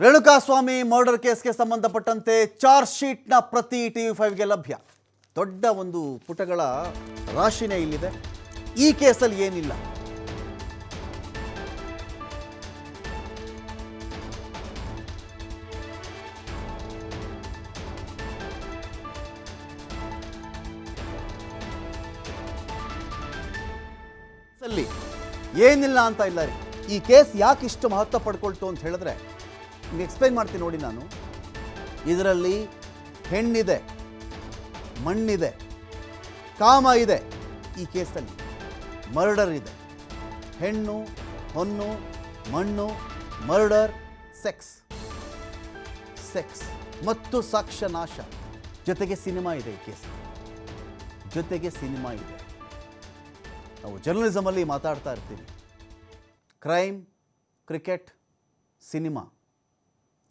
Renukaswamy murder ಕೇಸ್ಗೆ ಸಂಬಂಧಪಟ್ಟಂತೆ charge ಶೀಟ್ನ ಪ್ರತಿ T V ಫೈವ್ಗೆ ಲಭ್ಯ. ದೊಡ್ಡ ಒಂದು ಪುಟಗಳ ರಾಶಿನೇ ಇಲ್ಲಿದೆ. ಈ ಕೇಸಲ್ಲಿ ಏನಿಲ್ಲ. ಏನಿಲ್ಲ ಅಂತ ಇಲ್ಲ ರೀ. ಈ ಕೇಸ್ ಯಾಕೆ ಇಷ್ಟು ಮಹತ್ವ ಪಡ್ಕೊಳ್ತು ಅಂತ ಹೇಳಿದ್ರೆ ನಿಮ್ಗೆ ಎಕ್ಸ್ಪ್ಲೈನ್ ಮಾಡ್ತೀನಿ ನೋಡಿ ನಾನು. ಇದರಲ್ಲಿ ಹೆಣ್ಣಿದೆ, ಮಣ್ಣಿದೆ, ಕಾಮ ಇದೆ ಈ ಕೇಸಲ್ಲಿ. ಮರ್ಡರ್ ಇದೆ. ಹೆಣ್ಣು, ಹೊನ್ನು, ಮಣ್ಣು ಮರ್ಡರ್ ಸೆಕ್ಸ್ ಸೆಕ್ಸ್ ಮತ್ತು ಸಾಕ್ಷ್ಯ ನಾಶ ಜೊತೆಗೆ ಸಿನಿಮಾ ಇದೆ ಈ ಕೇಸ್. ಜೊತೆಗೆ ಸಿನಿಮಾ ಇದೆ. ನಾವು ಜರ್ನಲಿಸಮಲ್ಲಿ ಮಾತಾಡ್ತಾ ಇರ್ತೀವಿ. Crime, cricket, cinema.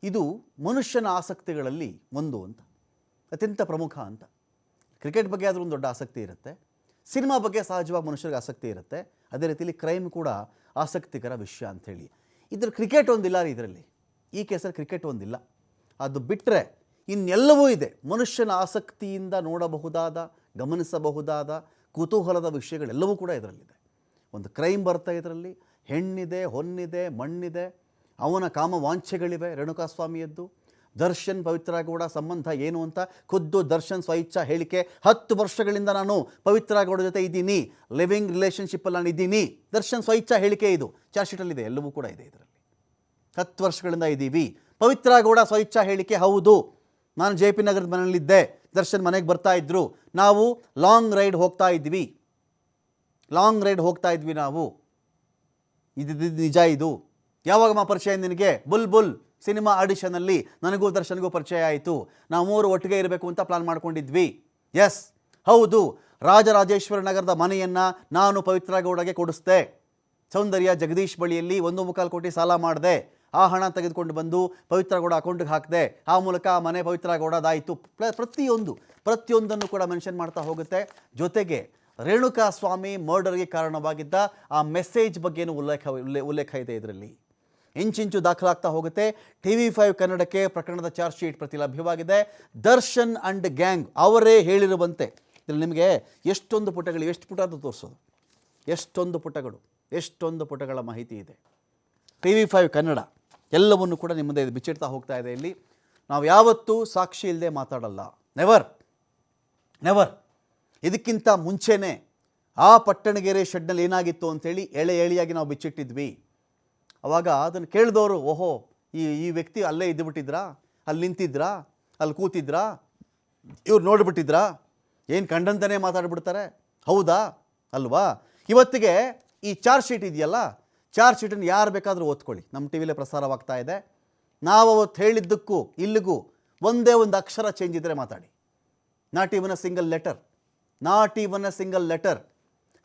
ಇದು ಮನುಷ್ಯನ ಆಸಕ್ತಿಗಳಲ್ಲಿ ಒಂದು ಅಂತ, ಅತ್ಯಂತ ಪ್ರಮುಖ ಅಂತ. ಕ್ರಿಕೆಟ್ ಬಗ್ಗೆ ಆದರೂ ಒಂದು ದೊಡ್ಡ ಆಸಕ್ತಿ ಇರುತ್ತೆ. ಸಿನಿಮಾ ಬಗ್ಗೆ ಸಹಜವಾಗಿ ಮನುಷ್ಯರಿಗೆ ಆಸಕ್ತಿ ಇರುತ್ತೆ. ಅದೇ ರೀತಿಯಲ್ಲಿ ಕ್ರೈಮ್ ಕೂಡ ಆಸಕ್ತಿಕರ ವಿಷಯ ಅಂಥೇಳಿ. ಇದ್ರ ಕ್ರಿಕೆಟ್ ಒಂದಿಲ್ಲ ರೀ ಇದರಲ್ಲಿ. ಈ ಕೇಸಲ್ಲಿ ಕ್ರಿಕೆಟ್ ಒಂದಿಲ್ಲ. ಅದು ಬಿಟ್ಟರೆ ಇನ್ನೆಲ್ಲವೂ ಇದೆ. ಮನುಷ್ಯನ ಆಸಕ್ತಿಯಿಂದ ನೋಡಬಹುದಾದ, ಗಮನಿಸಬಹುದಾದ, ಕುತೂಹಲದ ವಿಷಯಗಳೆಲ್ಲವೂ ಕೂಡ ಇದರಲ್ಲಿದೆ. ಒಂದು ಕ್ರೈಮ್ ಬರ್ತಾ ಇದರಲ್ಲಿ ಹೆಣ್ಣಿದೆ, ಹೊನ್ನಿದೆ, ಮಣ್ಣಿದೆ. ಅವನ ಕಾಮವಾಂಛೆಗಳಿವೆ, ರೇಣುಕಾಸ್ವಾಮಿಯದ್ದು. ದರ್ಶನ್, ಪವಿತ್ರ ಗೌಡ ಸಂಬಂಧ ಏನು ಅಂತ ಖುದ್ದು ದರ್ಶನ್ ಸ್ವಇಚ್ಛಾ ಹೇಳಿಕೆ. ಹತ್ತು ವರ್ಷಗಳಿಂದ ನಾನು ಪವಿತ್ರ ಗೌಡ ಜೊತೆ ಇದ್ದೀನಿ. ಲಿವಿಂಗ್ ರಿಲೇಷನ್ಶಿಪ್ಪಲ್ಲಿ ನಾನು ಇದ್ದೀನಿ ದರ್ಶನ್ ಸ್ವಇಚ್ಛಾ ಹೇಳಿಕೆ ಇದು. ಚಾರ್ಜ್ ಶೀಟಲ್ಲಿದೆ ಎಲ್ಲವೂ ಕೂಡ ಇದೆ ಇದರಲ್ಲಿ. ಹತ್ತು ವರ್ಷಗಳಿಂದ ಇದ್ದೀವಿ. ಪವಿತ್ರ ಗೌಡ ಸ್ವಇಚ್ಛಾ ಹೇಳಿಕೆ ಹೌದು. ನಾನು ಜೆ ಪಿ ನಗರದ ಮನೆಯಲ್ಲಿದ್ದೆ. ದರ್ಶನ್ ಮನೆಗೆ ಬರ್ತಾ ಇದ್ರು. ನಾವು ಲಾಂಗ್ ರೈಡ್ ಹೋಗ್ತಾ ಇದ್ವಿ. ಲಾಂಗ್ ರೈಡ್ ಹೋಗ್ತಾ ಇದ್ವಿ ನಾವು. ಇದು ನಿಜ ಇದು. ಯಾವಾಗ ಮಾ ಪರಿಚಯ ನಿನಗೆ? Bull bull. ಸಿನಿಮಾ ಆಡಿಷನಲ್ಲಿ ನನಗೂ ದರ್ಶನ್ಗೂ ಪರಿಚಯ ಆಯಿತು. ನಾವು ಮೂರು ಒಟ್ಟಿಗೆ ಇರಬೇಕು ಅಂತ ಪ್ಲಾನ್ ಮಾಡ್ಕೊಂಡಿದ್ವಿ. ಎಸ್. ಹೌದು. ರಾಜರಾಜೇಶ್ವರ ನಗರದ ಮನೆಯನ್ನು ನಾನು ಪವಿತ್ರ ಗೌಡಗೆ ಕೊಡಿಸ್ದೆ. ಸೌಂದರ್ಯ ಜಗದೀಶ್ ಬಳಿಯಲ್ಲಿ ಒಂದು ಮುಕ್ಕಾಲು ಕೋಟಿ ಸಾಲ ಮಾಡಿದೆ. ಆ ಹಣ ತೆಗೆದುಕೊಂಡು ಬಂದು ಪವಿತ್ರ ಗೌಡ ಅಕೌಂಟ್ಗೆ ಹಾಕಿದೆ. ಆ ಮೂಲಕ ಆ ಮನೆ ಪವಿತ್ರ ಗೌಡದಾಯಿತು. ಪ್ರತಿಯೊಂದು, ಪ್ರತಿಯೊಂದನ್ನು ಕೂಡ ಮೆನ್ಷನ್ ಮಾಡ್ತಾ ಹೋಗುತ್ತೆ. ಜೊತೆಗೆ ರೇಣುಕಾ ಸ್ವಾಮಿ ಮರ್ಡರ್ಗೆ ಕಾರಣವಾಗಿದ್ದ ಆ ಮೆಸೇಜ್ ಬಗ್ಗೆನೂ ಉಲ್ಲೇಖ, ಉಲ್ಲೆ- ಉಲ್ಲೇಖ ಇದೆ ಇದರಲ್ಲಿ. ಇಂಚಿಂಚು ದಾಖಲಾಗ್ತಾ ಹೋಗುತ್ತೆ. ಟಿ ವಿ ಫೈವ್ ಕನ್ನಡಕ್ಕೆ ಪ್ರಕರಣದ ಚಾರ್ಜ್ ಶೀಟ್ ಪ್ರತಿ ಲಭ್ಯವಾಗಿದೆ ದರ್ಶನ್ ಅಂಡ್ ಗ್ಯಾಂಗ್ ಅವರೇ ಹೇಳಿರುವಂತೆ. ಇದರಲ್ಲಿ ನಿಮಗೆ ಎಷ್ಟೊಂದು ಪುಟಗಳು ಎಷ್ಟು ಪುಟ ಅಂತ ತೋರಿಸೋದು. ಎಷ್ಟೊಂದು ಪುಟಗಳು, ಎಷ್ಟೊಂದು ಪುಟಗಳ ಮಾಹಿತಿ ಇದೆ. ಟಿ ವಿ ಫೈವ್ ಕನ್ನಡ ಎಲ್ಲವನ್ನು ಕೂಡ ನಿಮ್ಮ ಮುಂದೆ ಬಿಚ್ಚಿಡ್ತಾ ಹೋಗ್ತಾ ಇದೆ ಇಲ್ಲಿ. ನಾವು ಯಾವತ್ತೂ ಸಾಕ್ಷಿ ಇಲ್ಲದೆ ಮಾತಾಡಲ್ಲ. ನೆವರ್ ನೆವರ್ ಇದಕ್ಕಿಂತ ಮುಂಚೆನೇ ಆ ಪಟ್ಟಣಗೆರೆ ಶೆಡ್ನಲ್ಲಿ ಏನಾಗಿತ್ತು ಅಂಥೇಳಿ ಎಳೆ ಎಳೆಯಾಗಿ ನಾವು ಬಿಚ್ಚಿಟ್ಟಿದ್ವಿ. ಅವಾಗ ಅದನ್ನು ಕೇಳಿದವರು ಓಹೋ, ಈ ಈ ವ್ಯಕ್ತಿ ಅಲ್ಲೇ ಇದ್ದುಬಿಟ್ಟಿದ್ರಾ? ಅಲ್ಲಿ ನಿಂತಿದ್ರಾ? ಅಲ್ಲಿ ಕೂತಿದ್ರಾ? ಇವ್ರು ನೋಡಿಬಿಟ್ಟಿದ್ರಾ? ಏನು ಕಂಡಂತನೇ ಮಾತಾಡ್ಬಿಡ್ತಾರೆ? ಹೌದಾ? ಅಲ್ವಾ? ಇವತ್ತಿಗೆ ಈ ಚಾರ್ಜ್ ಶೀಟ್ ಇದೆಯಲ್ಲ, ಚಾರ್ಜ್ ಶೀಟನ್ನು ಯಾರು ಬೇಕಾದರೂ ಓದ್ಕೊಳ್ಳಿ. ನಮ್ಮ ಟಿ ವಿಲೇ ಪ್ರಸಾರವಾಗ್ತಾ ಇದೆ. ನಾವು ಅವತ್ತು ಹೇಳಿದ್ದಕ್ಕೂ ಇಲ್ಲಿಗೂ ಒಂದೇ ಒಂದು ಅಕ್ಷರ ಚೇಂಜ್ ಇದ್ದರೆ ಮಾತಾಡಿ. Not even a single letter not even a single letter.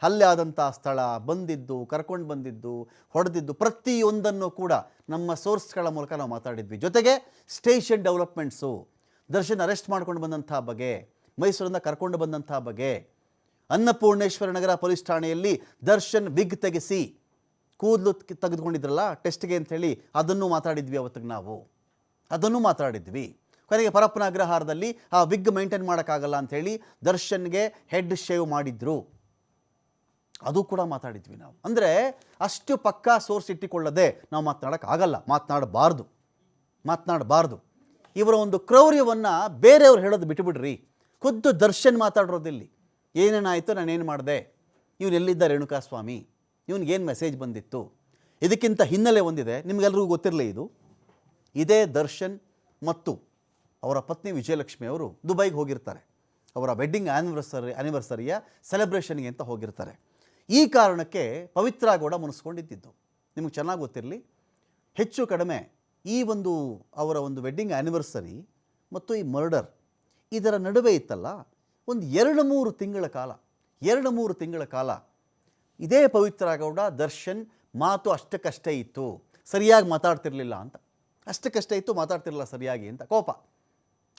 ಹಲ್ಲೆ ಆದಂಥ ಸ್ಥಳ, ಬಂದಿದ್ದು, ಕರ್ಕೊಂಡು ಬಂದಿದ್ದು, ಹೊಡೆದಿದ್ದು ಪ್ರತಿಯೊಂದನ್ನು ಕೂಡ ನಮ್ಮ ಸೋರ್ಸ್ಗಳ ಮೂಲಕ ನಾವು ಮಾತಾಡಿದ್ವಿ. ಜೊತೆಗೆ ಸ್ಟೇಷನ್ ಡೆವಲಪ್ಮೆಂಟ್ಸು, ದರ್ಶನ್ ಅರೆಸ್ಟ್ ಮಾಡ್ಕೊಂಡು ಬಂದಂಥ ಬಗೆ ಮೈಸೂರಿಂದ ಕರ್ಕೊಂಡು ಬಂದಂಥ ಬಗೆ ಅನ್ನಪೂರ್ಣೇಶ್ವರ ನಗರ ಪೊಲೀಸ್ ಠಾಣೆಯಲ್ಲಿ ದರ್ಶನ್ ವಿಗ್ ತೆಗೆಸಿ, ಕೂದಲು ತೆಗೆದುಕೊಂಡಿದ್ರಲ್ಲ, ಟೆಸ್ಟ್ಗೆ ಅಂಥೇಳಿ ಅದನ್ನು ಮಾತಾಡಿದ್ವಿ ಅವತ್ತಿಗೆ ನಾವು. ಅದನ್ನು ಮಾತಾಡಿದ್ವಿ. ಕೊನೆಗೆ ಪರಪ್ಪನ ಅಗ್ರಹಾರದಲ್ಲಿ ಆ ವಿಗ್ ಮೇಂಟೈನ್ ಮಾಡೋಕ್ಕಾಗಲ್ಲ ಅಂಥೇಳಿ ದರ್ಶನ್ಗೆ ಹೆಡ್ ಶೇವ್ ಮಾಡಿದ್ರು. ಅದು ಕೂಡ ಮಾತಾಡಿದ್ವಿ ನಾವು. ಅಂದರೆ ಅಷ್ಟು ಪಕ್ಕಾ ಸೋರ್ಸ್ ಇಟ್ಟುಕೊಳ್ಳದೆ ನಾವು ಮಾತನಾಡೋಕ್ಕಾಗಲ್ಲ ಮಾತನಾಡಬಾರ್ದು ಮಾತನಾಡಬಾರ್ದು. ಇವರ ಒಂದು ಕ್ರೌರ್ಯವನ್ನು ಬೇರೆಯವ್ರು ಹೇಳೋದು ಬಿಟ್ಟುಬಿಡ್ರಿ ಖುದ್ದು ದರ್ಶನ್ ಮಾತಾಡಿರೋದಿಲ್ಲಿ. ಏನೇನಾಯಿತು, ನಾನೇನು ಮಾಡಿದೆ? ಇವನು ಎಲ್ಲಿದ್ದ ರೇಣುಕಾಸ್ವಾಮಿ? ಇವನಿಗೇನು ಮೆಸೇಜ್ ಬಂದಿತ್ತು? ಇದಕ್ಕಿಂತ ಹಿನ್ನೆಲೆ ಹೊಂದಿದೆ ನಿಮಗೆಲ್ಲರಿಗೂ ಗೊತ್ತಿರಲಿ ಇದು. ಇದೇ ದರ್ಶನ್ ಮತ್ತು ಅವರ ಪತ್ನಿ ವಿಜಯಲಕ್ಷ್ಮಿ ಅವರು ದುಬೈಗೆ ಹೋಗಿರ್ತಾರೆ. ಅವರ ವೆಡ್ಡಿಂಗ್ ಆ್ಯನಿವರ್ಸರಿ ಆ್ಯನಿವರ್ಸರಿಯ ಸೆಲೆಬ್ರೇಷನ್ಗೆ ಅಂತ ಹೋಗಿರ್ತಾರೆ. ಈ ಕಾರಣಕ್ಕೆ ಪವಿತ್ರ ಗೌಡ ಮುನಿಸ್ಕೊಂಡಿದ್ದಿದ್ದು. ನಿಮಗೆ ಚೆನ್ನಾಗಿ ಗೊತ್ತಿರಲಿ, ಹೆಚ್ಚು ಕಡಿಮೆ ಈ ಒಂದು ಅವರ ಒಂದು ವೆಡ್ಡಿಂಗ್ ಆ್ಯನಿವರ್ಸರಿ ಮತ್ತು ಈ ಮರ್ಡರ್ ಇದರ ನಡುವೆ ಇತ್ತಲ್ಲ, ಒಂದು ಎರಡು ಮೂರು ತಿಂಗಳ ಕಾಲ, ಎರಡು ಮೂರು ತಿಂಗಳ ಕಾಲ ಇದೇ ಪವಿತ್ರ ಗೌಡ ದರ್ಶನ್ ಮಾತು ಅಷ್ಟಕ್ಕಷ್ಟೇ ಇತ್ತು. ಸರಿಯಾಗಿ ಮಾತಾಡ್ತಿರ್ಲಿಲ್ಲ ಅಂತ. ಅಷ್ಟಕ್ಕಷ್ಟೇ ಇತ್ತು, ಮಾತಾಡ್ತಿರಲಿಲ್ಲ ಸರಿಯಾಗಿ ಅಂತ. ಕೋಪ.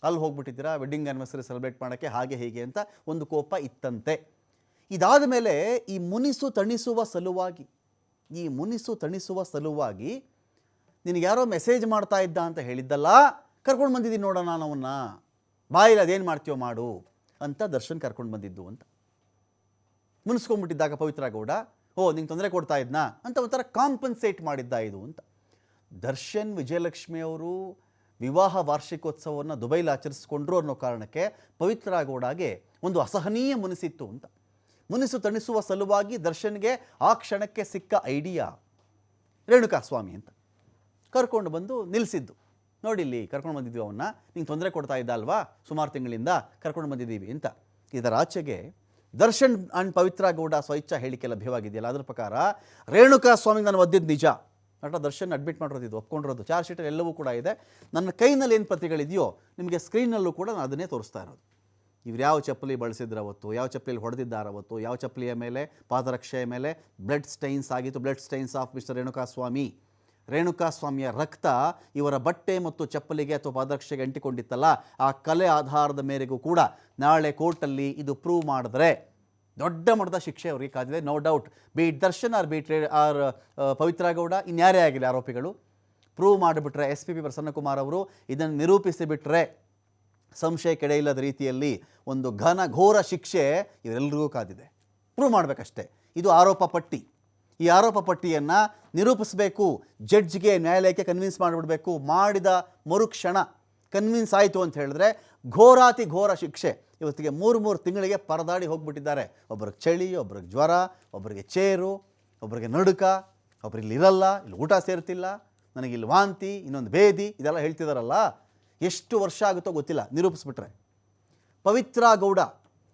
ಅಲ್ಲಿ ಹೋಗ್ಬಿಟ್ಟಿದ್ದೀರಾ? ವೆಡ್ಡಿಂಗ್ ಆ್ಯನಿವರ್ಸರಿ ಸೆಲೆಬ್ರೇಟ್ ಮಾಡೋಕ್ಕೆ ಹಾಗೆ ಹೀಗೆ ಅಂತ ಒಂದು ಕೋಪ ಇತ್ತಂತೆ. ಇದಾದ ಮೇಲೆ ಈ ಮುನಿಸು ತಣಿಸುವ ಸಲುವಾಗಿ, ಈ ಮುನಿಸು ತಣಿಸುವ ಸಲುವಾಗಿ ನಿನಗೆ ಯಾರೋ ಮೆಸೇಜ್ ಮಾಡ್ತಾ ಇದ್ದ ಅಂತ ಹೇಳಿದ್ದಲ್ಲ? ಕರ್ಕೊಂಡು ಬಂದಿದ್ದೀನಿ ನೋಡೋಣ ನಾನು ಅವನ್ನ. ಬಾಯಿಲ್ಲ ಅದೇನು ಮಾಡ್ತೀಯೋ ಮಾಡು ಅಂತ ದರ್ಶನ್ ಕರ್ಕೊಂಡು ಬಂದಿದ್ದು ಅಂತ. ಮುನಿಸ್ಕೊಂಡ್ಬಿಟ್ಟಿದ್ದಾಗ ಪವಿತ್ರ ಗೌಡ, ಓ, ನಿಂಗೆ ತೊಂದರೆ ಕೊಡ್ತಾ ಇದ್ನಾ? ಅಂತ ಒಂಥರ ಕಾಂಪನ್ಸೇಟ್ ಮಾಡಿದ್ದ ಇದು ಅಂತ. ದರ್ಶನ್ ವಿಜಯಲಕ್ಷ್ಮಿ ಅವರು ವಿವಾಹ ವಾರ್ಷಿಕೋತ್ಸವವನ್ನು ದುಬೈಲಿ ಆಚರಿಸಿಕೊಂಡ್ರು ಅನ್ನೋ ಕಾರಣಕ್ಕೆ ಪವಿತ್ರ ಗೌಡಗೆ ಒಂದು ಅಸಹನೀಯ ಮುನಿಸಿತ್ತು ಅಂತ. ಮುನಿಸು ತಣಿಸುವ ಸಲುವಾಗಿ ದರ್ಶನ್ಗೆ ಆ ಕ್ಷಣಕ್ಕೆ ಸಿಕ್ಕ ಐಡಿಯಾ ರೇಣುಕಾ ಸ್ವಾಮಿ ಅಂತ. ಕರ್ಕೊಂಡು ಬಂದು ನಿಲ್ಲಿಸಿದ್ದು ನೋಡಿ ಇಲ್ಲಿ ಕರ್ಕೊಂಡು ಬಂದಿದ್ವಿ ಅವನ್ನ. ನಿಂಗೆ ತೊಂದರೆ ಕೊಡ್ತಾ ಇದ್ದ ಅಲ್ವಾ? ಸುಮಾರು ತಿಂಗಳಿಂದ ಕರ್ಕೊಂಡು ಬಂದಿದ್ದೀವಿ ಅಂತ. ಇದರ ಆಚೆಗೆ ದರ್ಶನ್ ಅಂಡ್ ಪವಿತ್ರ ಗೌಡ ಸ್ವಇಚ್ಛಾ ಹೇಳಿಕೆ ಲಭ್ಯವಾಗಿದೆಯಲ್ಲ? ಅದರ ಪ್ರಕಾರ ರೇಣುಕಾ ಸ್ವಾಮಿ ನಾನು ಒದ್ದಿದ್ದು ನಿಜ. ನಟ ದರ್ಶನ್ ಅಡ್ಮಿಟ್ ಮಾಡಿರೋದು ಒಪ್ಕೊಂಡಿರೋದು. ಚಾರ್ಜ್ ಶೀಟಲ್ಲಿ ಎಲ್ಲವೂ ಕೂಡ ಇದೆ. ನನ್ನ ಕೈನಲ್ಲಿ ಏನು ಪ್ರತಿಗಳಿದೆಯೋ ನಿಮಗೆ ಸ್ಕ್ರೀನ್ನಲ್ಲೂ ಕೂಡ ನಾನು ಅದನ್ನೇ ತೋರಿಸ್ತಾ ಇರೋದು. ಇವ್ರು ಯಾವ ಚಪ್ಪಲಿ ಬಳಸಿದ್ರೆ ಅವತ್ತು, ಯಾವ ಚಪ್ಪಲಿಯಲ್ಲಿ ಹೊಡೆದಿದ್ದಾರೆ ಅವತ್ತು, ಯಾವ ಚಪ್ಪಲಿಯ ಮೇಲೆ, ಪಾದರಕ್ಷೆಯ ಮೇಲೆ ಬ್ಲಡ್ ಸ್ಟೈನ್ಸ್ ಆಗಿತ್ತು. Blood stains of mister Renuka Swamy Renuka ಸ್ವಾಮಿಯ ರಕ್ತ ಇವರ ಬಟ್ಟೆ ಮತ್ತು ಚಪ್ಪಲಿಗೆ ಅಥವಾ ಪಾದರಕ್ಷೆಗೆ ಅಂಟಿಕೊಂಡಿತ್ತಲ್ಲ, ಆ ಕಲೆ ಆಧಾರದ ಮೇರೆಗೂ ಕೂಡ ನಾಳೆ ಕೋರ್ಟಲ್ಲಿ ಇದು ಪ್ರೂವ್ ಮಾಡಿದ್ರೆ. ದೊಡ್ಡ ಮಟ್ಟದ ಶಿಕ್ಷೆ ಅವರಿಗೆ ಕಾದಿದೆ. No doubt be it Darshan or be it or Pavithra Gowda ಇನ್ಯಾರೇ ಆಗಿಲ್ಲ ಆರೋಪಿಗಳು. ಪ್ರೂವ್ ಮಾಡಿಬಿಟ್ರೆ ಎಸ್ ಪಿ ಪಿ ಪ್ರಸನ್ನಕುಮಾರ್ ಅವರು ಇದನ್ನು ನಿರೂಪಿಸಿ ಬಿಟ್ಟರೆ ಸಂಶಯ ಇಲ್ಲದ ರೀತಿಯಲ್ಲಿ ಒಂದು ಘನ ಘೋರ ಶಿಕ್ಷೆ ಇವರೆಲ್ಲರಿಗೂ ಕಾದಿದೆ. ಪ್ರೂವ್ ಮಾಡಬೇಕಷ್ಟೇ. ಇದು ಆರೋಪ ಪಟ್ಟಿ. ಈ ಆರೋಪ ಪಟ್ಟಿಯನ್ನು ನಿರೂಪಿಸಬೇಕು. ಜಡ್ಜ್ಗೆ ನ್ಯಾಯಾಲಯಕ್ಕೆ ಕನ್ವಿನ್ಸ್ ಮಾಡಿಬಿಡಬೇಕು. ಮಾಡಿದ ಮರುಕ್ಷಣ ಕನ್ವಿನ್ಸ್ ಆಯಿತು ಅಂತ ಹೇಳಿದ್ರೆ ಘೋರಾತಿ ಘೋರ ಶಿಕ್ಷೆ. ಇವತ್ತಿಗೆ ಮೂರು ಮೂರು ತಿಂಗಳಿಗೆ ಪರದಾಡಿ ಹೋಗ್ಬಿಟ್ಟಿದ್ದಾರೆ. ಒಬ್ರಿಗೆ ಚಳಿ, ಒಬ್ರಿಗೆ ಜ್ವರ ಒಬ್ಬರಿಗೆ ಚೇರು ಒಬ್ಬರಿಗೆ ನಡುಕ ಒಬ್ರಿಗೆ ಇರಲ್ಲ, ಇಲ್ಲಿ ಊಟ ಸೇರ್ತಿಲ್ಲ, ನನಗೆ ಇಲ್ಲಿ ವಾಂತಿ, ಇನ್ನೊಂದು ಭೇದಿ, ಇದೆಲ್ಲ ಹೇಳ್ತಿದಾರಲ್ಲ. ಎಷ್ಟು ವರ್ಷ ಆಗುತ್ತೋ ಗೊತ್ತಿಲ್ಲ, ನಿರೂಪಿಸ್ಬಿಟ್ರೆ. ಪವಿತ್ರ ಗೌಡ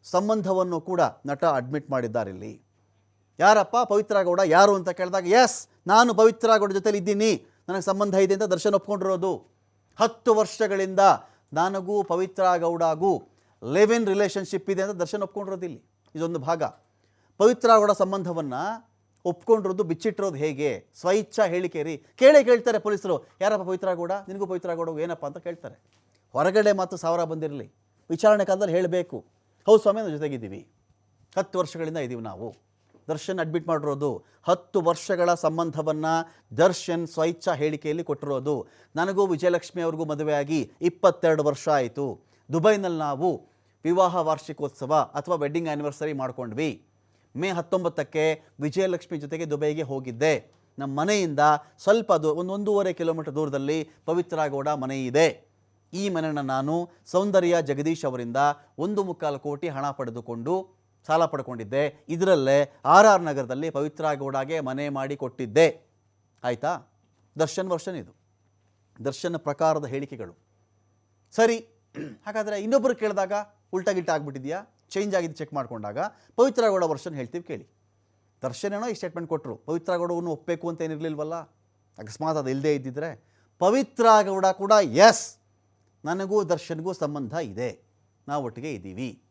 ಸಂಬಂಧವನ್ನು ಕೂಡ ನಟ ಅಡ್ಮಿಟ್ ಮಾಡಿದ್ದಾರೆ ಇಲ್ಲಿ. ಯಾರಪ್ಪ ಪವಿತ್ರ ಗೌಡ, ಯಾರು ಅಂತ ಕೇಳಿದಾಗ ಎಸ್ ನಾನು ಪವಿತ್ರ ಗೌಡ ಜೊತೆಲಿ ಇದ್ದೀನಿ ನನಗೆ ಸಂಬಂಧ ಇದೆ ಅಂತ ದರ್ಶನ ಒಪ್ಕೊಂಡಿರೋದು. ಹತ್ತು ವರ್ಷಗಳಿಂದ ನನಗೂ, ಪವಿತ್ರ ಗೌಡಗೂ ಲಿವ್ ಇನ್ ರಿಲೇಷನ್ಶಿಪ್ ಇದೆ ಅಂತ ದರ್ಶನ್ ಒಪ್ಕೊಂಡಿರೋದು ಇಲ್ಲಿ. ಇದೊಂದು ಭಾಗ. ಪವಿತ್ರ ಗೌಡ ಸಂಬಂಧವನ್ನು ಒಪ್ಕೊಂಡಿರೋದು, ಬಿಚ್ಚಿಟ್ಟಿರೋದು ಹೇಗೆ? ಸ್ವಇಚ್ಛಾ ಹೇಳಿಕೆ ರೀ ಕೇಳೇ ಕೇಳ್ತಾರೆ ಪೊಲೀಸರು, ಯಾರಪ್ಪ ಪವಿತ್ರ ಗೌಡ? ನಿನಗೂ ಪವಿತ್ರ ಗೌಡ ಏನಪ್ಪ? ಅಂತ ಕೇಳ್ತಾರೆ. ಹೊರಗಡೆ ಮಾತು ಸಾವಿರ ಬಂದಿರಲಿ. ವಿಚಾರಣೆ ಕಾಲದಲ್ಲಿ ಹೇಳಬೇಕು. ಹೌದು ಸ್ವಾಮಿ ನಾವು ಜೊತೆಗಿದ್ದೀವಿ. ಹತ್ತು ವರ್ಷಗಳಿಂದ ಇದ್ದೀವಿ ನಾವು. ದರ್ಶನ್ ಅಡ್ಮಿಟ್ ಮಾಡಿರೋದು. ಹತ್ತು ವರ್ಷಗಳ ಸಂಬಂಧವನ್ನು ದರ್ಶನ್ ಸ್ವಇಚ್ಛಾ ಹೇಳಿಕೆಯಲ್ಲಿ ಕೊಟ್ಟಿರೋದು. ನನಗೂ ವಿಜಯಲಕ್ಷ್ಮಿ ಅವ್ರಿಗೂ ಮದುವೆಯಾಗಿ ಇಪ್ಪತ್ತೆರಡು ವರ್ಷ ಆಯಿತು. ದುಬೈನಲ್ಲಿ ನಾವು ವಿವಾಹ ವಾರ್ಷಿಕೋತ್ಸವ ಅಥವಾ ವೆಡ್ಡಿಂಗ್ ಆ್ಯನಿವರ್ಸರಿ ಮಾಡ್ಕೊಂಡ್ವಿ. ಮೇ ಹತ್ತೊಂಬತ್ತಕ್ಕೆ ವಿಜಯಲಕ್ಷ್ಮಿ ಜೊತೆಗೆ ದುಬೈಗೆ ಹೋಗಿದ್ದೆ. ನಮ್ಮ ಮನೆಯಿಂದ ಸ್ವಲ್ಪ ದೂ, ಒಂದು ಒಂದೂವರೆ ಕಿಲೋಮೀಟರ್ ದೂರದಲ್ಲಿ ಪವಿತ್ರ ಗೌಡ ಮನೆ ಇದೆ. ಈ ಮನೆಯನ್ನು ನಾನು ಸೌಂದರ್ಯ ಜಗದೀಶ್ ಅವರಿಂದ ಒಂದು ಮುಕ್ಕಾಲು ಕೋಟಿ ಹಣ ಪಡೆದುಕೊಂಡು ಸಾಲ ಪಡ್ಕೊಂಡಿದ್ದೆ. ಇದರಲ್ಲೇ ಆರ್ ಆರ್ ನಗರದಲ್ಲಿ ಪವಿತ್ರ ಗೌಡಗೆ ಮನೆ ಮಾಡಿ ಕೊಟ್ಟಿದ್ದೆ. ಆಯಿತಾ? ದರ್ಶನ್ ವರ್ಷನ್ ಇದು. ದರ್ಶನ ಪ್ರಕಾರದ ಹೇಳಿಕೆಗಳು. ಸರಿ. ಹಾಗಾದರೆ ಇನ್ನೊಬ್ಬರು ಕೇಳಿದಾಗ ಉಲ್ಟಾ ಗಿಲ್ಟ ಆಗಿಬಿಟ್ಟಿದೆಯಾ? ಚೇಂಜ್ ಆಗಿದೆ ಚೆಕ್ ಮಾಡಿಕೊಂಡಾಗ. ಪವಿತ್ರ ಗೌಡ ವರ್ಷನ್ ಹೇಳ್ತೀವಿ ಕೇಳಿ. ದರ್ಶನ್ ಏನೋ ಈ ಸ್ಟೇಟ್ಮೆಂಟ್ ಕೊಟ್ಟರು ಪವಿತ್ರ ಗೌಡವನ್ನು ಒಪ್ಪಬೇಕು ಅಂತ ಏನಿರಲಿಲ್ವಲ್ಲ? ಅಕಸ್ಮಾತ್ ಅದು ಇಲ್ಲದೇ ಇದ್ದಿದ್ರೆ. ಪವಿತ್ರ ಗೌಡ ಕೂಡ ಎಸ್ ನನಗೂ ದರ್ಶನ್ಗೂ ಸಂಬಂಧ ಇದೆ. ನಾವು ಒಟ್ಟಿಗೆ ಇದ್ದೀವಿ.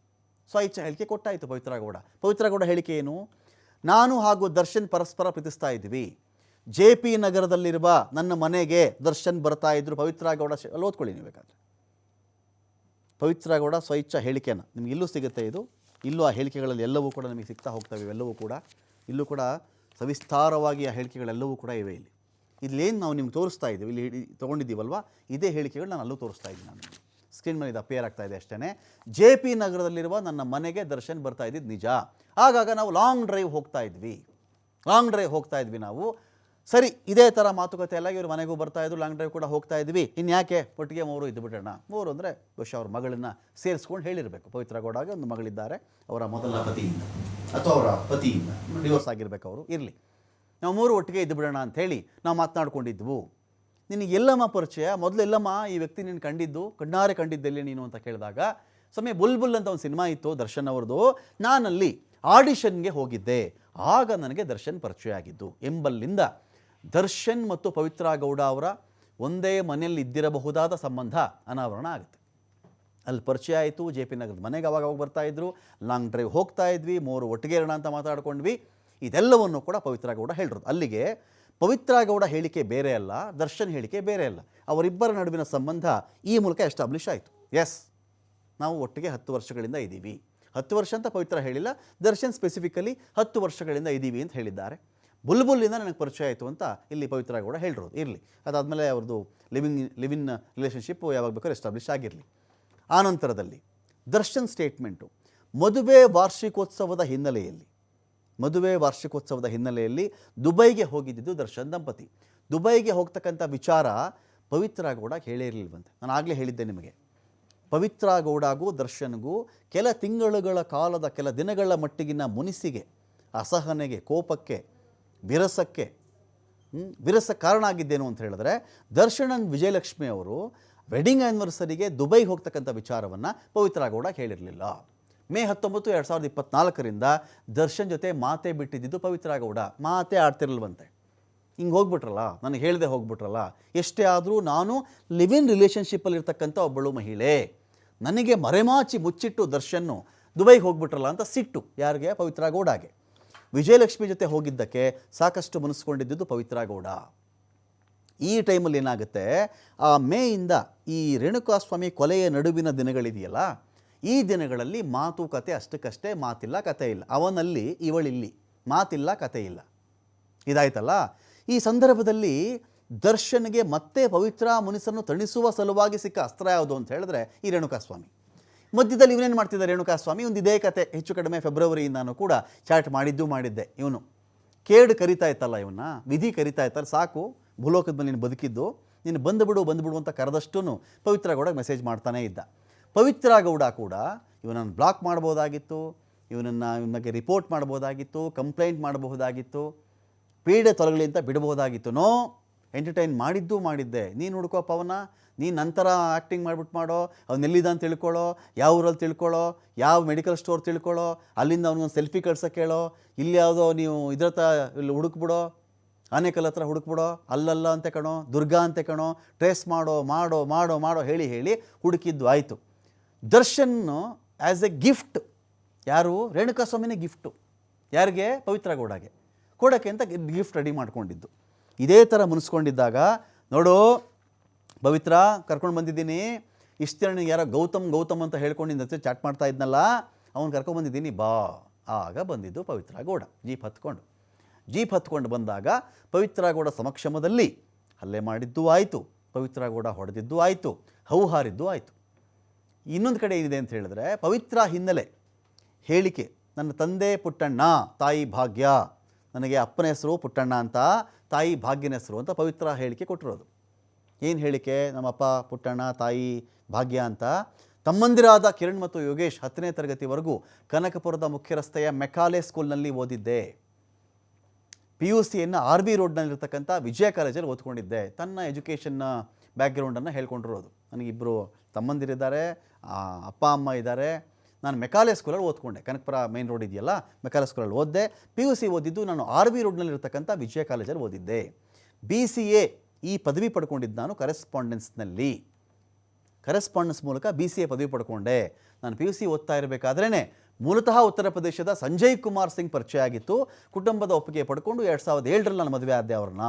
ಸೊ ಇಚ್ಛೆ ಹೇಳಿಕೆ ಕೊಟ್ಟಾಯಿತು ಪವಿತ್ರಗೌಡ ಪವಿತ್ರಗೌಡ ಪವಿತ್ರ ಗೌಡ ಹೇಳಿಕೆ ಏನು? ನಾನು ಹಾಗೂ ದರ್ಶನ್ ಪರಸ್ಪರ ಪ್ರೀತಿಸ್ತಾ ಇದ್ದೀವಿ. ಜೆ ಪಿ ನಗರದಲ್ಲಿರುವ ನನ್ನ ಮನೆಗೆ ದರ್ಶನ್ ಬರ್ತಾ ಇದ್ರು. ಪವಿತ್ರ ಗೌಡ ಶೆ- ಅಲ್ಲಿ ಓದ್ಕೊಳ್ಳಿ ನೀವು ಬೇಕಾದ್ರೆ. ಪವಿತ್ರ ಗೌಡ ಸ್ವಇಚ್ಛಾ ಹೇಳಿಕೆನ. ನಿಮ್ಗೆ ಇಲ್ಲೂ ಸಿಗುತ್ತೆ ಇದು. ಇಲ್ಲೂ ಆ ಹೇಳಿಕೆಗಳಲ್ಲಿ ಎಲ್ಲವೂ ಕೂಡ ನಿಮಗೆ ಸಿಗ್ತಾ ಹೋಗ್ತವೆ ಇವೆಲ್ಲವೂ ಕೂಡ. ಇಲ್ಲೂ ಕೂಡ ಸವಿಸ್ತಾರವಾಗಿ ಆ ಹೇಳಿಕೆಗಳೆಲ್ಲವೂ ಕೂಡ ಇವೆ ಇಲ್ಲಿ. ಇಲ್ಲೇನು ನಾವು ನಿಮ್ಗೆ ತೋರಿಸ್ತಾ ಇದ್ದೀವಿ. ಇಲ್ಲಿ ತೊಗೊಂಡಿದ್ದೀವಲ್ವಾ? ಇದೇ ಹೇಳಿಕೆಗಳು ನಾನು ಅಲ್ಲೂ ತೋರಿಸ್ತಾ ಇದ್ದೀನಿ ನಾನು ಸ್ಕ್ರೀನ್ ಮೇಲೆ ಇದು ಅಪೇರ್ ಆಗ್ತಾ ಇದೆ ಅಷ್ಟೇ ಜೆ ಪಿ ನಗರದಲ್ಲಿರುವ ನನ್ನ ಮನೆಗೆ ದರ್ಶನ್ ಬರ್ತಾ ಇದ್ದಿದ್ದು ನಿಜ. ಆಗಾಗ ನಾವು ಲಾಂಗ್ ಡ್ರೈವ್ ಹೋಗ್ತಾ ಇದ್ವಿ. ಲಾಂಗ್ ಡ್ರೈವ್ ಹೋಗ್ತಾ ಇದ್ವಿ ನಾವು. ಸರಿ, ಇದೇ ಥರ ಮಾತುಕತೆ ಎಲ್ಲ ಇವರು ಮನೆಗೂ ಬರ್ತಾ ಇದ್ರು ಲಾಂಗ್ ಡ್ರೈವ್ ಕೂಡ ಹೋಗ್ತಾ ಇದ್ವಿ. ಇನ್ಯಾಕೆ ಯಾಕೆ? ಒಟ್ಟಿಗೆ ಮೂರು ಇದ್ದು ಬಿಡೋಣ. ಮೂರು ಅಂದರೆ ಬಹುಶಃ ಅವ್ರ ಮಗಳನ್ನ ಸೇರಿಸ್ಕೊಂಡು ಹೇಳಿರಬೇಕು. ಪವಿತ್ರ ಗೌಡಾಗೆ ಒಂದು ಮಗಳಿದ್ದಾರೆ, ಅವರ ಮೊದಲ ಪತಿಯಿಂದ ಅಥವಾ ಅವರ ಪತಿಯಿಂದ. ಡಿವೋರ್ಸ್ ಆಗಿರಬೇಕು ಅವರು, ಇರಲಿ. ನಾವು ಮೂರು ಒಟ್ಟಿಗೆ ಇದ್ದು ಬಿಡೋಣ ಹೇಳಿ ನಾವು ಮಾತನಾಡ್ಕೊಂಡಿದ್ವು. ನಿನಗೆ ಎಲ್ಲಮ್ಮ ಪರಿಚಯ? ಮೊದಲು ಎಲ್ಲಮ್ಮ, ಈ ವ್ಯಕ್ತಿ ನೀನು ಕಂಡಿದ್ದು, ಕಣ್ಣಾರೆ ಕಂಡಿದ್ದೆಲ್ಲಿ ನೀನು ಅಂತ ಕೇಳಿದಾಗ ಸಮಯ ಬುಲ್ಬುಲ್ ಅಂತ ಒಂದು ಸಿನಿಮಾ ಇತ್ತು ದರ್ಶನ್ ಅವ್ರದ್ದು. ನಾನಲ್ಲಿ ಆಡಿಷನ್ಗೆ ಹೋಗಿದ್ದೆ. ಆಗ ನನಗೆ ದರ್ಶನ್ ಪರಿಚಯ ಆಗಿದ್ದು. ಎಂಬಲ್ಲಿಂದ ದರ್ಶನ್ ಮತ್ತು ಪವಿತ್ರ ಗೌಡ ಅವರ ಒಂದೇ ಮನೆಯಲ್ಲಿ ಇದ್ದಿರಬಹುದಾದ ಸಂಬಂಧ ಅನಾವರಣ ಆಗುತ್ತೆ. ಅಲ್ಲಿ ಪರಿಚಯ ಆಯಿತು. ಜೆ ಪಿ ನಗರದ ಮನೆಗೆ ಅವಾಗ ಅವಾಗ ಬರ್ತಾ ಇದ್ರು. ಲಾಂಗ್ ಡ್ರೈವ್ ಹೋಗ್ತಾ ಇದ್ವಿ. ಮೂರು ಒಟ್ಟಿಗೆ ಇರೋಣ ಅಂತ ಮಾತಾಡ್ಕೊಂಡ್ವಿ. ಇದೆಲ್ಲವನ್ನು ಕೂಡ ಪವಿತ್ರ ಗೌಡ ಹೇಳಿರೋದು. ಅಲ್ಲಿಗೆ ಪವಿತ್ರ ಗೌಡ ಹೇಳಿಕೆ ಬೇರೆ ಅಲ್ಲ, ದರ್ಶನ್ ಹೇಳಿಕೆ ಬೇರೆ ಅಲ್ಲ. ಅವರಿಬ್ಬರ ನಡುವಿನ ಸಂಬಂಧ ಈ ಮೂಲಕ ಎಸ್ಟಾಬ್ಲಿಷ್ ಆಯಿತು. ಎಸ್ ನಾವು ಒಟ್ಟಿಗೆ ಹತ್ತು ವರ್ಷಗಳಿಂದ ಇದ್ದೀವಿ. ಹತ್ತು ವರ್ಷ ಅಂತ ಪವಿತ್ರ ಹೇಳಿಲ್ಲ, ದರ್ಶನ್ ಸ್ಪೆಸಿಫಿಕಲಿ ಹತ್ತು ವರ್ಷಗಳಿಂದ ಇದ್ದೀವಿ ಅಂತ ಹೇಳಿದ್ದಾರೆ. ಬುಲ್ಬುಲ್ಲಿಂದ ನನಗೆ ಪರಿಚಯ ಆಯಿತು ಅಂತ ಇಲ್ಲಿ ಪವಿತ್ರ ಗೌಡ ಹೇಳಿರೋದು, ಇರಲಿ. ಅದಾದಮೇಲೆ ಅವ್ರದ್ದು ಲಿವಿಂಗ್ ಲಿವಿನ್ ರಿಲೇಷನ್ಶಿಪ್ ಯಾವಾಗ ಬೇಕಾದ್ರೂ ಎಸ್ಟಾಬ್ಲಿಷ್ ಆಗಿರಲಿ. ಆನಂತರದಲ್ಲಿ ದರ್ಶನ್ ಸ್ಟೇಟ್ಮೆಂಟು ಮದುವೆ ವಾರ್ಷಿಕೋತ್ಸವದ ಹಿನ್ನೆಲೆಯಲ್ಲಿ ಮದುವೆ ವಾರ್ಷಿಕೋತ್ಸವದ ಹಿನ್ನೆಲೆಯಲ್ಲಿ ದುಬೈಗೆ ಹೋಗಿದ್ದಿದ್ದು ದರ್ಶನ್ ದಂಪತಿ. ದುಬೈಗೆ ಹೋಗ್ತಕ್ಕಂಥ ವಿಚಾರ ಪವಿತ್ರ ಗೌಡ ಹೇಳೇ ಇರಲಿಲ್ವಂತೆ ನಾನು ಆಗಲೇ ಹೇಳಿದ್ದೆ ನಿಮಗೆ. ಪವಿತ್ರ ಗೌಡಗೂ ದರ್ಶನ್ಗೂ ಕೆಲ ತಿಂಗಳುಗಳ ಕಾಲದ ಕೆಲ ದಿನಗಳ ಮಟ್ಟಿಗಿನ ಮುನಿಸಿಗೆ, ಅಸಹನೆಗೆ, ಕೋಪಕ್ಕೆ, ವಿರಸಕ್ಕೆ ವಿರಸ ಕಾರಣ ಆಗಿದ್ದೇನು ಅಂತ ಹೇಳಿದ್ರೆ ದರ್ಶನನ್ ವಿಜಯಲಕ್ಷ್ಮಿ ಅವರು ವೆಡ್ಡಿಂಗ್ ಆ್ಯನಿವರ್ಸರಿಗೆ ದುಬೈಗೆ ಹೋಗ್ತಕ್ಕಂಥ ವಿಚಾರವನ್ನು ಪವಿತ್ರ ಗೌಡ ಹೇಳಿರಲಿಲ್ಲ. ಮೇ ಹತ್ತೊಂಬತ್ತು, ಎರಡು ಸಾವಿರದ ಇಪ್ಪತ್ನಾಲ್ಕರಿಂದ ದರ್ಶನ್ ಜೊತೆ ಮಾತೆ ಬಿಟ್ಟಿದ್ದಿದ್ದು ಪವಿತ್ರ ಗೌಡ ಮಾತೇ ಆಡ್ತಿರಲ್ವಂತೆ ಹಿಂಗೆ ಹೋಗ್ಬಿಟ್ರಲ್ಲ? ನನಗೆ ಹೇಳ್ದೆ ಹೋಗ್ಬಿಟ್ರಲ್ಲ? ಎಷ್ಟೇ ಆದರೂ ನಾನು ಲಿವ್ ಇನ್ ರಿಲೇಷನ್ಶಿಪ್ಪಲ್ಲಿ ಇರ್ತಕ್ಕಂಥ ಒಬ್ಬಳು ಮಹಿಳೆ. ನನಗೆ ಮರೆಮಾಚಿ ಮುಚ್ಚಿಟ್ಟು ದರ್ಶನ್ನು ದುಬೈಗೆ ಹೋಗ್ಬಿಟ್ರಲ್ಲ ಅಂತ ಸಿಟ್ಟು ಯಾರಿಗೆ? ಪವಿತ್ರ ಗೌಡಗೆ ವಿಜಯಲಕ್ಷ್ಮಿ ಜೊತೆ ಹೋಗಿದ್ದಕ್ಕೆ ಸಾಕಷ್ಟು ಮನಸ್ಕೊಂಡಿದ್ದು ಪವಿತ್ರ ಗೌಡ ಈ ಟೈಮಲ್ಲಿ ಏನಾಗುತ್ತೆ? ಆ ಮೇಯಿಂದ ಈ ರೇಣುಕಾಸ್ವಾಮಿ ಕೊಲೆಯ ನಡುವಿನ ದಿನಗಳಿದೆಯಲ್ಲ ಈ ದಿನಗಳಲ್ಲಿ ಮಾತುಕತೆ ಅಷ್ಟಕ್ಕಷ್ಟೇ ಮಾತಿಲ್ಲ, ಕತೆ ಇಲ್ಲ. ಅವನಲ್ಲಿ ಇವಳಿಲ್ಲಿ ಮಾತಿಲ್ಲ, ಕತೆ ಇಲ್ಲ. ಇದಾಯ್ತಲ್ಲ? ಈ ಸಂದರ್ಭದಲ್ಲಿ ದರ್ಶನ್ಗೆ ಮತ್ತೆ ಪವಿತ್ರ ಮುನಿಸನ್ನು ತಣಿಸುವ ಸಲುವಾಗಿ ಸಿಕ್ಕ ಅಸ್ತ್ರ ಯಾವುದು ಅಂತ ಹೇಳಿದ್ರೆ ಈ ರೇಣುಕಾಸ್ವಾಮಿ. ಮಧ್ಯದಲ್ಲಿ ಇವನೇನು ಮಾಡ್ತಿದ್ದಾರೆ ರೇಣುಕಾಸ್ವಾಮಿ? ಒಂದು ಇದೇ ಕತೆ. ಹೆಚ್ಚು ಕಡಿಮೆ ಫೆಬ್ರವರಿಯಿಂದನೂ ಕೂಡ ಚಾಟ್ ಮಾಡಿದ್ದು ಮಾಡಿದ್ದೆ ಇವನು. ಕೇಡು ಕರಿತಾ ಇತ್ತಲ್ಲ ಇವನ್ನ? ವಿಧಿ ಕರಿತಾ ಇತ್ತಲ್ಲ? ಸಾಕು. ಭೂಲೋಕದ ಮೇಲೆ ನೀನು ಬದುಕಿದ್ದು. ನೀನು ಬಂದುಬಿಡು ಬಂದುಬಿಡು ಅಂತ ಕರೆದಷ್ಟು ಪವಿತ್ರ ಗೌಡಗೆ ಮೆಸೇಜ್ ಮಾಡ್ತಾನೇ ಇದ್ದ. ಪವಿತ್ರ ಗೌಡ ಕೂಡ ಇವನನ್ನು ಬ್ಲಾಕ್ ಮಾಡ್ಬೋದಾಗಿತ್ತು ಇವನನ್ನು ಇವನಿಗೆ ರಿಪೋರ್ಟ್ ಮಾಡ್ಬೋದಾಗಿತ್ತು ಕಂಪ್ಲೇಂಟ್ ಮಾಡಬಹುದಾಗಿತ್ತು, ಪೀಡೆ ತೊಲಗಲಿ ಅಂತ ಬಿಡಬಹುದಾಗಿತ್ತು. ನೋ ಎಂಟರ್ಟೈನ್ ಮಾಡಿದ್ದು ಮಾಡಿದ್ದೆ. ನೀನು ಹುಡ್ಕೋಪ್ಪ ಅವನ ನೀನು ನಂತರ ಆ್ಯಕ್ಟಿಂಗ್ ಮಾಡ್ಬಿಟ್ಟು ಮಾಡೋ, ಅವ್ನು ಎಲ್ಲಿದ್ದ ಅಂತ ತಿಳ್ಕೊಳ್ಳೋ, ಯಾವ ಊರಲ್ಲಿ ತಿಳ್ಕೊಳ್ಳೋ, ಯಾವ ಮೆಡಿಕಲ್ ಸ್ಟೋರ್ ತಿಳ್ಕೊಳ್ಳೋ, ಅಲ್ಲಿಂದ ಅವ್ನಿಗೊಂದು ಸೆಲ್ಫಿ ಕಳ್ಸೋಕ್ಕೆ ಹೇಳೋ ಇಲ್ಲಿ ಯಾವುದೋ ನೀವು ಇದ್ರ ಹತ್ರ ಇಲ್ಲಿ ಹುಡುಕ್ಬಿಡೋ, ಆನೆಕಲ್ ಹತ್ರ ಹುಡುಕ್ಬಿಡೋ, ಅಲ್ಲಲ್ಲ ಅಂತ ಕಣೋ, ದುರ್ಗಾ ಅಂತೆ ಕಣೋ ಟ್ರೇಸ್ ಮಾಡೋ ಮಾಡೋ ಮಾಡೋ ಮಾಡೋ, ಹೇಳಿ ಹೇಳಿ ಹುಡುಕಿದ್ದು ಆಯಿತು. ದರ್ಶನ್ ಆ್ಯಸ್ ಎ ಗಿಫ್ಟ್ ಯಾರು? ರೇಣುಕಾಸ್ವಾಮಿನೇ ಗಿಫ್ಟು. ಯಾರಿಗೆ? ಪವಿತ್ರ ಗೌಡಗೆ. ಕೊಡೋಕ್ಕೆ ಅಂತ ಗಿಫ್ಟ್ ರೆಡಿ ಮಾಡ್ಕೊಂಡಿದ್ದು. ಇದೇ ಥರ ಮುನಿಸ್ಕೊಂಡಿದ್ದಾಗ, ನೋಡು, ಪವಿತ್ರ, ಕರ್ಕೊಂಡು ಬಂದಿದ್ದೀನಿ. ಇಷ್ಟು ಯಾರೋ ಗೌತಮ್ ಗೌತಮ್ ಅಂತ ಹೇಳ್ಕೊಂಡು ನಿನ್ನ ಜೊತೆ ಚಾಟ್ ಮಾಡ್ತಾ ಇದ್ನಲ್ಲ, ಅವ್ನು ಕರ್ಕೊಂಡು ಬಂದಿದ್ದೀನಿ, ಬಾ. ಆಗ ಬಂದಿದ್ದು ಪವಿತ್ರ ಗೌಡ. ಜೀಪ್ ಹತ್ಕೊಂಡು. ಜೀಪ್ ಹತ್ಕೊಂಡು ಬಂದಾಗ ಪವಿತ್ರ ಗೌಡ ಸಮಕ್ಷಮದಲ್ಲಿ ಹಲ್ಲೆ ಮಾಡಿದ್ದು ಆಯಿತು. ಪವಿತ್ರ ಗೌಡ ಹೊಡೆದಿದ್ದು ಆಯಿತು. ಹೌಹಾರಿದ್ದು ಆಯಿತು. ಇನ್ನೊಂದು ಕಡೆ ಏನಿದೆ ಅಂತ ಹೇಳಿದ್ರೆ ಪವಿತ್ರ ಹಿನ್ನೆಲೆ ಹೇಳಿಕೆ, ನನ್ನ ತಂದೆ ಪುಟ್ಟಣ್ಣ, ತಾಯಿ ಭಾಗ್ಯ, ನನಗೆ ಅಪ್ಪನ ಹೆಸರು ಪುಟ್ಟಣ್ಣ ಅಂತ, ತಾಯಿ ಭಾಗ್ಯನ ಹೆಸರು ಅಂತ ಪವಿತ್ರ ಹೇಳಿಕೆ ಕೊಟ್ಟಿರೋದು. ಏನು ಹೇಳಿಕೆ? ನಮ್ಮಪ್ಪ ಪುಟ್ಟಣ್ಣ, ತಾಯಿ ಭಾಗ್ಯ ಅಂತ. ತಮ್ಮಂದಿರಾದ ಕಿರಣ್ ಮತ್ತು ಯೋಗೇಶ್ ಹತ್ತನೇ ತರಗತಿವರೆಗೂ ಕನಕಪುರದ ಮುಖ್ಯ ರಸ್ತೆಯ ಮೆಕಾಲೆ ಸ್ಕೂಲ್ನಲ್ಲಿ ಓದಿದ್ದೆ. ಪಿ ಯು ಸಿಯನ್ನು ಆರ್ ಬಿ ರೋಡ್ನಲ್ಲಿರ್ತಕ್ಕಂಥ ವಿಜಯ ಕಾಲೇಜಲ್ಲಿ ಓದ್ಕೊಂಡಿದ್ದೆ. ತನ್ನ ಎಜುಕೇಷನ್ನ ಬ್ಯಾಕ್ಗ್ರೌಂಡನ್ನು ಹೇಳ್ಕೊಂಡಿರೋದು. ನನಗಿಬ್ಬರು ತಮ್ಮಂದಿರಿದ್ದಾರೆ ಅಪ್ಪ, ಅಮ್ಮ ಇದ್ದಾರೆ ನಾನು ಮೆಕಾಲೆ ಸ್ಕೂಲಲ್ಲಿ ಓದ್ಕೊಂಡೆ. ಕನಕಪುರ ಮೇನ್ ರೋಡ್ ಇದೆಯಲ್ಲ, ಮೆಕಾಲೆ ಸ್ಕೂಲಲ್ಲಿ ಓದಿದೆ. ಪಿ ಯು ಸಿ ಓದಿದ್ದು ನಾನು ಆರ್ ಬಿ ರೋಡ್ನಲ್ಲಿರ್ತಕ್ಕಂಥ ವಿಜಯ ಕಾಲೇಜಲ್ಲಿ ಓದಿದ್ದೆ. ಬಿ ಸಿ ಎ ಈ ಪದವಿ ಪಡ್ಕೊಂಡಿದ್ದು ನಾನು ಕರೆಸ್ಪಾಂಡೆನ್ಸ್ನಲ್ಲಿ ಕರೆಸ್ಪಾಂಡೆನ್ಸ್ ಮೂಲಕ ಬಿ ಸಿ ಎ ಪದವಿ ಪಡ್ಕೊಂಡೆ. ನಾನು ಪಿ ಯು ಸಿ ಓದ್ತಾ ಇರಬೇಕಾದ್ರೇ ಮೂಲತಃ ಉತ್ತರ ಪ್ರದೇಶದ ಸಂಜಯ್ ಕುಮಾರ್ ಸಿಂಗ್ ಪರಿಚಯ ಆಗಿತ್ತು. ಕುಟುಂಬದ ಒಪ್ಪಿಗೆ ಪಡ್ಕೊಂಡು ಎರಡು ಸಾವಿರದ ಏಳರಲ್ಲಿ ನಾನು ಮದುವೆ ಆದ್ದೆ ಅವ್ರನ್ನ.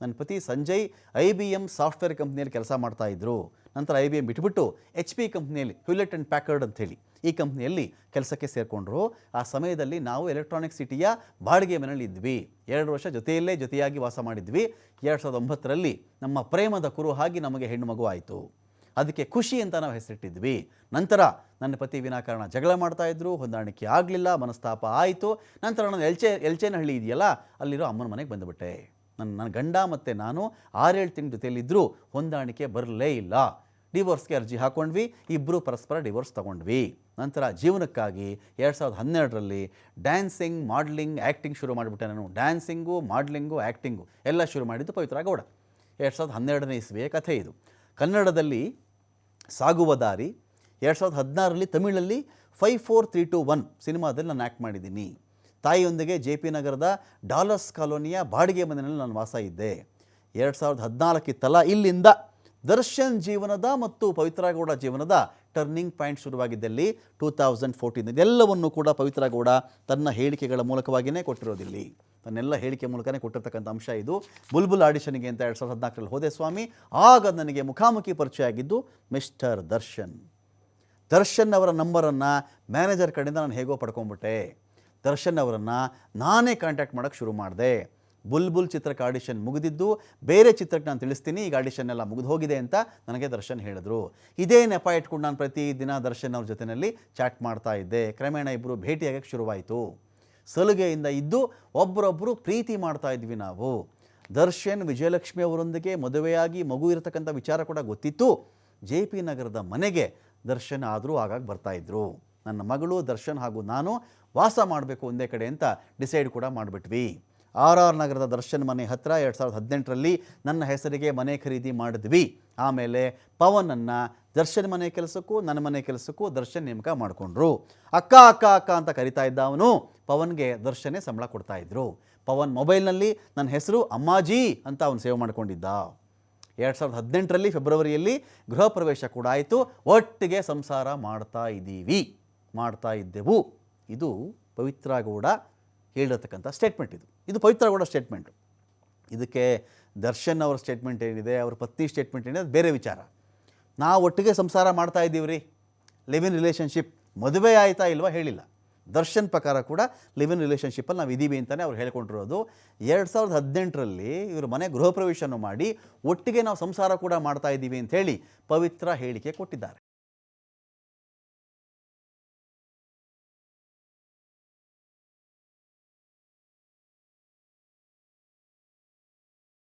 ನನ್ನ ಪತಿ Sanjay I B M software ಕಂಪ್ನಿಯಲ್ಲಿ ಕೆಲಸ ಮಾಡ್ತಾಯಿದ್ರು ನಂತರ ಐ ಬಿ ಎಂ ಬಿಟ್ಬಿಟ್ಟು ಎಚ್ ಪಿ ಕಂಪ್ನಿಯಲ್ಲಿ ಹ್ಯೂಲೆಟ್ ಆ್ಯಂಡ್ ಪ್ಯಾಕರ್ಡ್ ಅಂಥೇಳಿ ಈ ಕಂಪ್ನಿಯಲ್ಲಿ ಕೆಲಸಕ್ಕೆ ಸೇರಿಕೊಂಡ್ರು. ಆ ಸಮಯದಲ್ಲಿ ನಾವು ಎಲೆಕ್ಟ್ರಾನಿಕ್ ಸಿಟಿಯ ಬಾಡಿಗೆ ಮನೆಯಲ್ಲಿ ಇದ್ವಿ. ಎರಡು ವರ್ಷ ಜೊತೆಯಲ್ಲೇ ಜೊತೆಯಾಗಿ ವಾಸ ಮಾಡಿದ್ವಿ. ಎರಡು ಸಾವಿರದ ಒಂಬತ್ತರಲ್ಲಿ ನಮ್ಮ ಪ್ರೇಮದ ಕುರು ಹಾಗೆ ನಮಗೆ ಹೆಣ್ಣು ಮಗು ಆಯಿತು. ಅದಕ್ಕೆ ಖುಷಿ ಅಂತ ನಾವು ಹೆಸರಿಟ್ಟಿದ್ವಿ. ನಂತರ ನನ್ನ ಪತಿ ವಿನಾಕಾರಣ ಜಗಳ ಮಾಡ್ತಾಯಿದ್ರು ಹೊಂದಾಣಿಕೆ ಆಗಲಿಲ್ಲ, ಮನಸ್ತಾಪ ಆಯಿತು. ನಂತರ ನಾನು ಎಲ್ಚೆ, ಎಲ್ಚೇನಹಳ್ಳಿ ಇದೆಯಲ್ಲ, ಅಲ್ಲಿರೋ ಅಮ್ಮನ ಮನೆಗೆ ಬಂದುಬಿಟ್ಟೆ. ನನ್ನ ನನ್ನ ಗಂಡ ಮತ್ತು ನಾನು ಆರೇಳು ತಿಂಗಳ ಜೊತೆಯಲ್ಲಿದ್ದರೂ ಹೊಂದಾಣಿಕೆ ಬರಲೇ ಇಲ್ಲ. ಡಿವೋರ್ಸ್ಗೆ ಅರ್ಜಿ ಹಾಕ್ಕೊಂಡ್ವಿ ಇಬ್ಬರು ಪರಸ್ಪರ ಡಿವೋರ್ಸ್ ತೊಗೊಂಡ್ವಿ. ನಂತರ ಜೀವನಕ್ಕಾಗಿ ಎರಡು ಸಾವಿರದ ಹನ್ನೆರಡರಲ್ಲಿ ಡ್ಯಾನ್ಸಿಂಗ್, ಮಾಡ್ಲಿಂಗ್ ಆ್ಯಕ್ಟಿಂಗ್ ಶುರು ಮಾಡಿಬಿಟ್ಟೆ ನಾನು. ಡ್ಯಾನ್ಸಿಂಗು, ಮಾಡ್ಲಿಂಗು ಆ್ಯಕ್ಟಿಂಗು ಎಲ್ಲ ಶುರು ಮಾಡಿದ್ದು ಪವಿತ್ರ ಗೌಡ. ಎರಡು ಸಾವಿರದ ಹನ್ನೆರಡನೇ ಇಸ್ವಿಯ ಕಥೆ ಇದು. ಕನ್ನಡದಲ್ಲಿ ಸಾಗುವ ದಾರಿ ಎರಡು ಸಾವಿರದ ಹದಿನಾರರಲ್ಲಿ ತಮಿಳಲ್ಲಿ five four three two one ಸಿನಿಮಾದಲ್ಲಿ ನಾನು ಆ್ಯಕ್ಟ್ ಮಾಡಿದ್ದೀನಿ. ತಾಯಿಯೊಂದಿಗೆ ಜೆ ಪಿ ನಗರದ ಡಾಲರ್ಸ್ ಕಾಲೋನಿಯ ಬಾಡಿಗೆ ಮನೆಯಲ್ಲಿ ನಾನು ವಾಸ ಇದ್ದೆ. ಎರಡು ಸಾವಿರದ ಹದಿನಾಲ್ಕಿತ್ತಲ್ಲ, ಇಲ್ಲಿಂದ ದರ್ಶನ್ ಜೀವನದ ಮತ್ತು ಪವಿತ್ರಗೌಡ ಜೀವನದ ಟರ್ನಿಂಗ್ ಪಾಯಿಂಟ್ ಶುರುವಾಗಿದ್ದಲ್ಲಿ ಟೂ ತೌಸಂಡ್ ಫೋರ್ಟೀನ್ ಇದೆಲ್ಲವನ್ನು ಕೂಡ ಪವಿತ್ರಗೌಡ ತನ್ನ ಹೇಳಿಕೆಗಳ ಮೂಲಕವಾಗಿಯೇ ಕೊಟ್ಟಿರೋದಿಲ್ಲಿ. ತನ್ನೆಲ್ಲ ಹೇಳಿಕೆ ಮೂಲಕನೇ ಕೊಟ್ಟಿರ್ತಕ್ಕಂಥ ಅಂಶ ಇದು. ಬುಲ್ಬುಲ್ ಆಡಿಷನ್ಗೆ ಅಂತ ಎರಡು ಸಾವಿರದ ಹದಿನಾಲ್ಕರಲ್ಲಿ ಹೋದೆ ಸ್ವಾಮಿ. ಆಗ ನನಗೆ ಮುಖಾಮುಖಿ ಪರಿಚಯ ಆಗಿದ್ದು ಮಿಸ್ಟರ್ ದರ್ಶನ್. ದರ್ಶನ್ ಅವರ ನಂಬರನ್ನು ಮ್ಯಾನೇಜರ್ ಕಡೆಯಿಂದ ನಾನು ಹೇಗೋ ಪಡ್ಕೊಂಬಿಟ್ಟೆ. ದರ್ಶನ್ ಅವರನ್ನು ನಾನೇ ಕಾಂಟ್ಯಾಕ್ಟ್ ಮಾಡೋಕ್ಕೆ ಶುರು ಮಾಡಿದೆ. ಬುಲ್ಬುಲ್ ಚಿತ್ರಕ್ಕೆ ಆಡಿಷನ್ ಮುಗಿದಿದ್ದು, ಬೇರೆ ಚಿತ್ರಕ್ಕೆ ನಾನು ತಿಳಿಸ್ತೀನಿ, ಈಗ ಆಡಿಷನ್ ಎಲ್ಲ ಮುಗಿದು ಹೋಗಿದೆ ಅಂತ ನನಗೆ ದರ್ಶನ್ ಹೇಳಿದ್ರು. ಇದೇ ನೆಪ ಇಟ್ಕೊಂಡು ನಾನು ಪ್ರತಿದಿನ ದರ್ಶನ್ ಅವ್ರ ಜೊತೆಯಲ್ಲಿ ಚಾಟ್ ಮಾಡ್ತಾ ಇದ್ದೆ. ಕ್ರಮೇಣ ಇಬ್ಬರು ಭೇಟಿಯಾಗಕ್ಕೆ ಶುರುವಾಯಿತು. ಸಲುಗೆಯಿಂದ ಇದ್ದು ಒಬ್ಬರೊಬ್ಬರು ಪ್ರೀತಿ ಮಾಡ್ತಾ ಇದ್ವಿ ನಾವು. ದರ್ಶನ್, ವಿಜಯಲಕ್ಷ್ಮಿ ಅವರೊಂದಿಗೆ ಮದುವೆಯಾಗಿ ಮಗು ಇರತಕ್ಕಂಥ ವಿಚಾರ ಕೂಡ ಗೊತ್ತಿತ್ತು. ಜೆ ಪಿ ನಗರದ ಮನೆಗೆ ದರ್ಶನ್ ಆದರೂ ಆಗಾಗ ಬರ್ತಾ ಇದ್ರು. ನನ್ನ ಮಗಳು, ದರ್ಶನ್ ಹಾಗೂ ನಾನು ವಾಸ ಮಾಡಬೇಕು ಒಂದೇ ಕಡೆ ಅಂತ ಡಿಸೈಡ್ ಕೂಡ ಮಾಡಿಬಿಟ್ವಿ. ಆರ್ ಆರ್ ನಗರದ ದರ್ಶನ್ ಮನೆ ಹತ್ತಿರ ಎರಡು ಸಾವಿರದ ಹದಿನೆಂಟರಲ್ಲಿ ನನ್ನ ಹೆಸರಿಗೆ ಮನೆ ಖರೀದಿ ಮಾಡಿದ್ವಿ. ಆಮೇಲೆ ಪವನನ್ನು ದರ್ಶನ್ ಮನೆ ಕೆಲಸಕ್ಕೂ ನನ್ನ ಮನೆ ಕೆಲಸಕ್ಕೂ ದರ್ಶನ್ ನೇಮಕ ಮಾಡಿಕೊಂಡ್ರು. ಅಕ್ಕ ಅಕ್ಕ ಅಕ್ಕ ಅಂತ ಕರಿತಾ ಇದ್ದ ಅವನು ಪವನ್ಗೆ ದರ್ಶನೇ ಸಂಬಳ ಕೊಡ್ತಾ ಇದ್ರು. ಪವನ್ ಮೊಬೈಲ್ನಲ್ಲಿ ನನ್ನ ಹೆಸರು ಅಮ್ಮಾಜಿ ಅಂತ ಅವನು ಸೇವ್ ಮಾಡಿಕೊಂಡಿದ್ದ. ಎರಡು ಸಾವಿರದ ಹದಿನೆಂಟರಲ್ಲಿ ಫೆಬ್ರವರಿಯಲ್ಲಿ ಗೃಹ ಪ್ರವೇಶ ಕೂಡ ಆಯಿತು. ಒಟ್ಟಿಗೆ ಸಂಸಾರ ಮಾಡ್ತಾ ಇದ್ದೀವಿ. ಮಾಡ್ತಾ ಇದ್ದೆವು. ಇದು ಪವಿತ್ರಗೌಡ ಹೇಳಿರತಕ್ಕಂಥ ಸ್ಟೇಟ್ಮೆಂಟ್ ಇದು. ಇದು ಪವಿತ್ರಗೌಡ ಸ್ಟೇಟ್ಮೆಂಟು ಇದಕ್ಕೆ ದರ್ಶನ್ ಅವರ ಸ್ಟೇಟ್ಮೆಂಟ್ ಏನಿದೆ, ಅವ್ರ ಪತ್ನಿ ಸ್ಟೇಟ್ಮೆಂಟ್ ಏನಿದೆ, ಅದು ಬೇರೆ ವಿಚಾರ. ನಾವು ಒಟ್ಟಿಗೆ ಸಂಸಾರ ಮಾಡ್ತಾ ಇದ್ದೀವಿ ರೀ ಲಿವ್ ಇನ್ ರಿಲೇಷನ್ಶಿಪ್ ಮದುವೆ ಆಯಿತಾ ಇಲ್ವಾ ಹೇಳಿಲ್ಲ. ದರ್ಶನ್ ಪ್ರಕಾರ ಕೂಡ ಲಿವ್ ಇನ್ ರಿಲೇಷನ್ಶಿಪ್ಪಲ್ಲಿ ನಾವು ಇದ್ದೀವಿ ಅಂತಲೇ ಅವ್ರು ಹೇಳ್ಕೊಂಡಿರೋದು. ಎರಡು ಸಾವಿರದ ಹದಿನೆಂಟರಲ್ಲಿ ಇವರು ಮನೆ ಗೃಹ ಪ್ರವೇಶವನ್ನು ಮಾಡಿ ಒಟ್ಟಿಗೆ ನಾವು ಸಂಸಾರ ಕೂಡ ಮಾಡ್ತಾ ಇದ್ದೀವಿ ಅಂತ ಹೇಳಿ ಪವಿತ್ರ ಹೇಳಿಕೆ ಕೊಟ್ಟಿದ್ದಾರೆ.